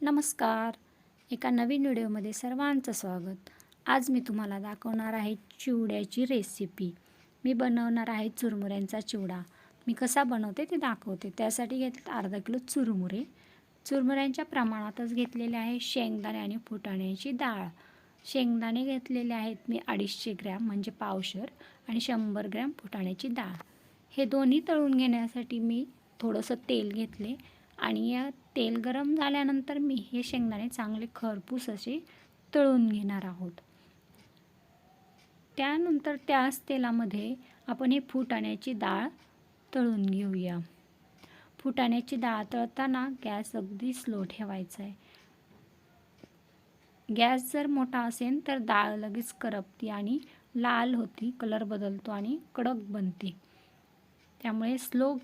नमस्कार. एका नवीन व्हिडिओमध्ये सर्वांचं स्वागत. आज मी तुम्हाला दाखवणार आहे चिवड्याची रेसिपी मी बनवणार आहे चुरमुऱ्यांचा चिवडा. मी कसा बनवते ते दाखवते. त्यासाठी घेतले अर्धा किलो चुरमुरे. चुरमुऱ्यांच्या प्रमाणातच घेतलेले आहे शेंगदाणे आणि फुटाण्याची डाळ. शेंगदाणे घेतलेले आहेत मी अडीचशे ग्रॅम म्हणजे पावशर आणि शंभर ग्रॅम फुटाण्याची डाळ. हे दोन्ही तळून घेण्यासाठी मी थोडंसं तेल घेतले. आणि या तेल गरम झाल्यानंतर मी हे शेंगदाणे चांगले खरपूस असे तळून घेणार आहोत. त्यानंतर त्याच तेलामध्ये आपण हे फुटाण्याची डाळ तळून घेऊया. फुटाण्याची डाळ तळताना गॅस अगदी स्लो ठेवायचा आहे. गॅस जर मोठा असेल तर डाळ लगेच करपती आणि लाल होती कलर बदलतो आणि कडक बनते. त्यामुळे स्लो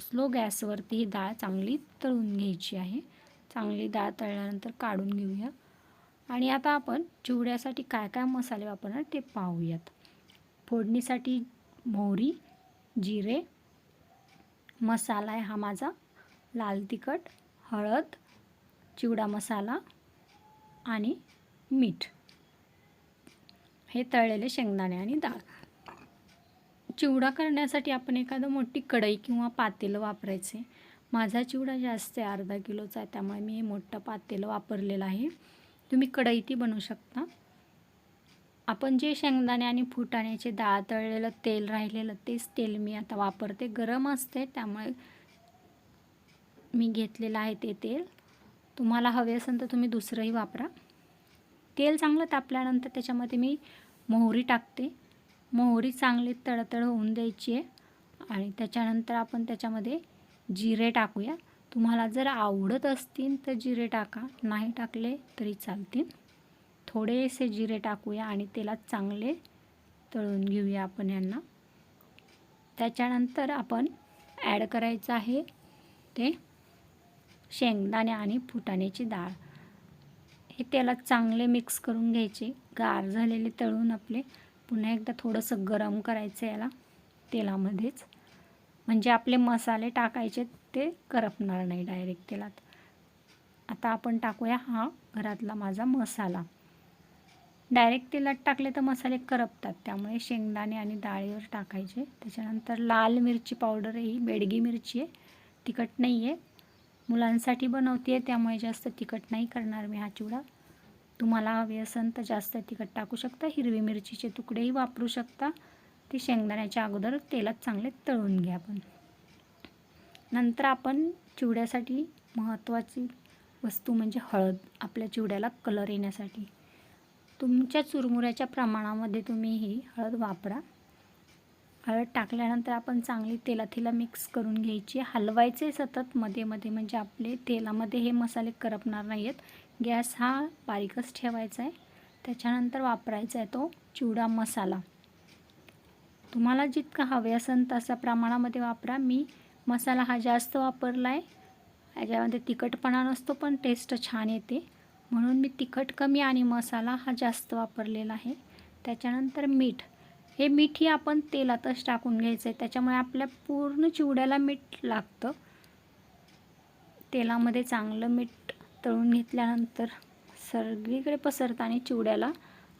स्लो गॅसवरती ही डाळ चांगली तळून घ्यायची आहे. चांगली डाळ तळल्यानंतर काढून घेऊया. आणि आता आपण चिवड्यासाठी काय काय मसाले वापरणार ते पाहूयात. फोडणीसाठी मोहरी जिरे मसाला आहे हा माझा. लाल तिखट हळद चिवडा मसाला आणि मीठ. हे तळलेले शेंगदाणे आणि डाळ. चिवडा करण्यासाठी आपण एखादं मोठी कढई किंवा पातेलं वापरायचे. माझा चिवडा जास्त आहे अर्धा किलोचा आहे त्यामुळे मी हे मोठं पातेलं वापरलेलं आहे. तुम्ही कढईतही बनवू शकता. आपण जे शेंगदाणे आणि फुटाण्याचे डाळ तळलेलं तेल राहिलेलं तेच तेल मी आता वापरते. गरम असते त्यामुळे मी घेतलेलं आहे ते तेल. तुम्हाला हवे असेल तर तुम्ही दुसरंही वापरा. तेल चांगलं तापल्यानंतर त्याच्यामध्ये मी मोहरी टाकते. मोहरी चांगली तळतळ होऊन द्यायची आहे. आणि त्याच्यानंतर आपण त्याच्यामध्ये जिरे टाकूया. तुम्हाला जर आवडत असतील तर जिरे टाका. नाही टाकले तरी चालतील. थोडेसे जिरे टाकूया आणि तेलात चांगले तळून घेऊया आपण यांना. त्याच्यानंतर आपण ॲड करायचं आहे ते शेंगदाणे आणि फुटाण्याची डाळ. हे तेलात चांगले मिक्स करून घ्यायचे. गार झालेले तळून आपले पुन्हा एकदा थोडंसं गरम करायचं याला तेलामध्येच. म्हणजे आपले मसाले टाकायचे ते करपणार नाही डायरेक्ट तेलात. आता आपण टाकूया हा घरातला माझा मसाला. डायरेक्ट तेलात टाकले तर मसाले करपतात त्यामुळे शेंगदाणे आणि डाळीवर टाकायचे. त्याच्यानंतर लाल मिरची पावडर ही बेडगी मिरची आहे. तिखट नाही आहे मुलांसाठी बनवते आहे त्यामुळे जास्त तिखट नाही करणार मी हा चिवडा. तुम्हाला हवे असेल तर जास्त तिखट टाकू शकता हिरवी मिरचीचे तुकडेही वापरू शकता. ते शेंगदाण्याच्या अगोदर तेलात चांगले तळून घ्या आपण नंतर आपण चिवड्यासाठी महत्त्वाची वस्तू म्हणजे हळद आपल्या चिवड्याला कलर येण्यासाठी. तुमच्या चुरमुऱ्याच्या प्रमाणामध्ये तुम्ही ही हळद वापरा. हळद टाकल्यानंतर आपण चांगली तेलात मिक्स करून घ्यायची. हलवायचे सतत मध्ये मध्ये म्हणजे आपले तेलामध्ये हे मसाले करपणार नाही आहेत गॅस हा बारीकच ठेवायचा आहे. त्याच्यानंतर वापरायचा आहे तो चिवडा मसाला. तुम्हाला जितका हवे असेल तसा प्रमाणामध्ये वापरा. मी मसाला हा जास्त वापरला आहे. याच्यामध्ये तिखटपणा नसतो पण टेस्ट छान येते. म्हणून मी तिखट कमी आणि मसाला हा जास्त वापरलेला आहे. त्याच्यानंतर मीठ. हे मीठही आपण तेलातच टाकून घ्यायचं आहे त्याच्यामुळे आपल्या पूर्ण चिवड्याला मीठ लागतं. तेलामध्ये चांगलं मीठ तळून घेतल्यानंतर सगळीकडे पसरताना चिवड्याला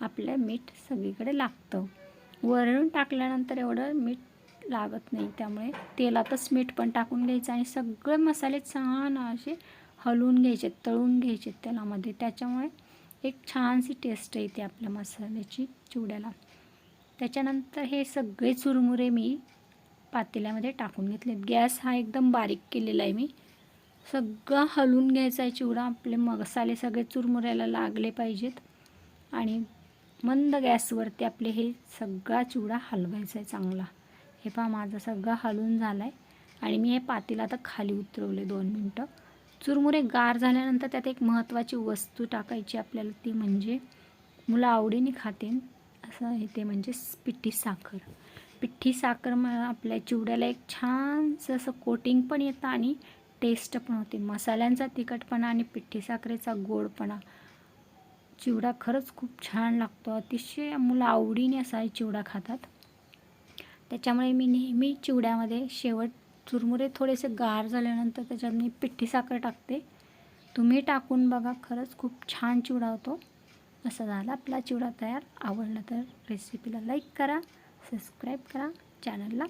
आपलं मीठ सगळीकडे लागतं. वरून टाकल्यानंतर एवढं मीठ लागत नाही. त्यामुळे तेलातच मीठ पण टाकून घ्यायचं आणि सगळे मसाले छान असे हलवून घ्यायचे तळून घ्यायचे तेलामध्ये. त्याच्यामुळे एक छानशी टेस्ट येते आपल्या मसाल्याची चिवड्याला. त्याच्यानंतर हे सगळे चुरमुरे मी पातेल्यामध्ये टाकून घेतले गॅस हा एकदम बारीक केलेला आहे मी. सगळं हलवून घ्यायचा आहे चिवडा. आपले मसाले सगळे चुरमुऱ्याला लागले पाहिजेत. आणि मंद गॅसवरती आपले हे सगळा चिवडा हलवायचा आहे चांगला. हे पहा माझा सगळा हलवून झाला आहे आणि मी हे पातेला आता खाली उतरवले दोन मिनटं. चुरमुरे गार झाल्यानंतर त्यात एक महत्त्वाची वस्तू टाकायची आपल्याला ती म्हणजे मुलं आवडीने खातेन असं हे ते म्हणजे पिठी साखर. पिठी साखर मग आपल्या चिवड्याला एक छानसं असं कोटिंग पण येतं आणि टेस्ट पण होते. मसाल्यांचा तिखटपणा आणि पिठी साखरेचा गोडपणा. चिवडा खरंच खूप छान लागतो. अतिशय मुलं आवडीने असा चिवडा खातात. त्याच्यामुळे मी नेहमी चिवड्यामध्ये शेवट चुरमुरे थोडेसे गार झाल्यानंतर त्याच्यात मी पिठी साखर टाकते. तुम्ही टाकून बघा खरंच खूप छान चिवडा होतो. असा झाला आपला चिवडा तयार. आवडला तर रेसिपीला लाईक करा सबस्क्राईब करा चॅनलला